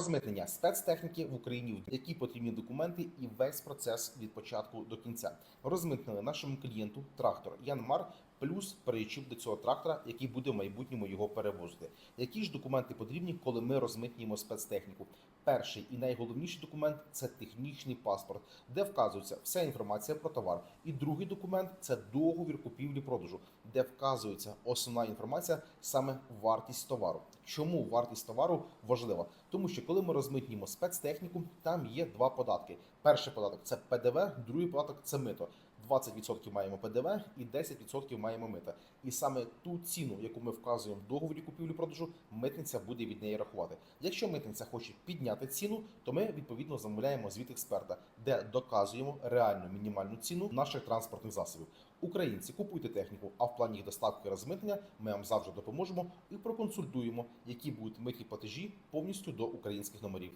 Розмитнення спецтехніки в Україні, які потрібні документи, і весь процес від початку до кінця. Розмитнили нашому клієнту трактор Янмар. Плюс перечіп до цього трактора, який буде в майбутньому його перевозити. Які ж документи потрібні, коли ми розмитнюємо спецтехніку? Перший і найголовніший документ це технічний паспорт, де вказується вся інформація про товар. І другий документ це договір купівлі-продажу, де вказується основна інформація саме вартість товару. Чому вартість товару важлива? Тому що коли ми розмитнюємо спецтехніку, там є два податки. Перший податок це ПДВ, другий податок це мито. 20% маємо ПДВ і 10% маємо мита. І саме ту ціну, яку ми вказуємо в договорі купівлі-продажу, митниця буде від неї рахувати. Якщо митниця хоче підняти ціну, то ми відповідно замовляємо звіт експерта, де доказуємо реальну мінімальну ціну наших транспортних засобів. Українці купуйте техніку, а в плані їх доставки і розмитнення ми вам завжди допоможемо і проконсультуємо, які будуть митні платежі повністю до українських номерів.